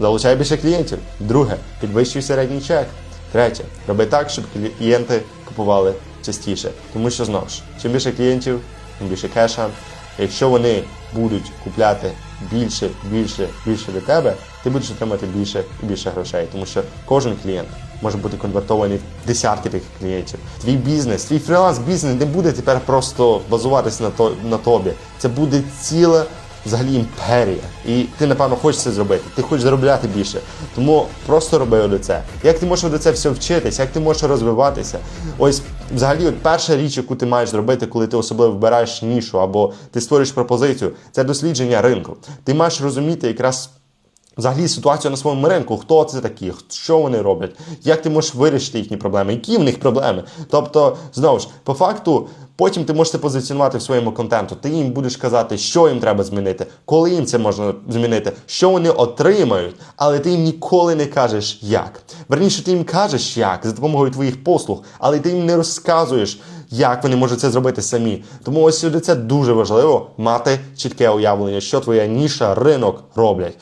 Залучай більше клієнтів. Друге, підвищуй середній чек. Третє, роби так, щоб клієнти купували частіше. Тому що знову ж, чим більше клієнтів, тим більше кеша. Якщо вони будуть купляти більше, більше, більше від тебе, ти будеш отримати більше і більше грошей. Тому що кожен клієнт може бути конвертований в десятки таких клієнтів. Твій бізнес, твій фріланс-бізнес не буде тепер просто базуватися на тобі. Це буде ціла взагалі імперія. І ти, напевно, хочеш це зробити. Ти хочеш заробляти більше. Тому просто роби оце. це. Як ти можеш до це все вчитися, як ти можеш розвиватися? Ось взагалі, от перша річ, яку ти маєш зробити, коли ти особливо вибираєш нішу або ти створюєш пропозицію, це дослідження ринку. Ти маєш розуміти якраз. Взагалі ситуацію на своєму ринку, хто це такі, що вони роблять, як ти можеш вирішити їхні проблеми, які в них проблеми. Тобто, знову ж, по факту, потім ти можеш це позиціонувати в своєму контенту. Ти їм будеш казати, що їм треба змінити, коли їм це можна змінити, що вони отримають, але ти їм ніколи не кажеш як. Верніше, ти їм кажеш як за допомогою твоїх послуг, але ти їм не розказуєш, як вони можуть це зробити самі. Тому ось сюди це дуже важливо мати чітке уявлення, що твоя ніша, ринок роблять.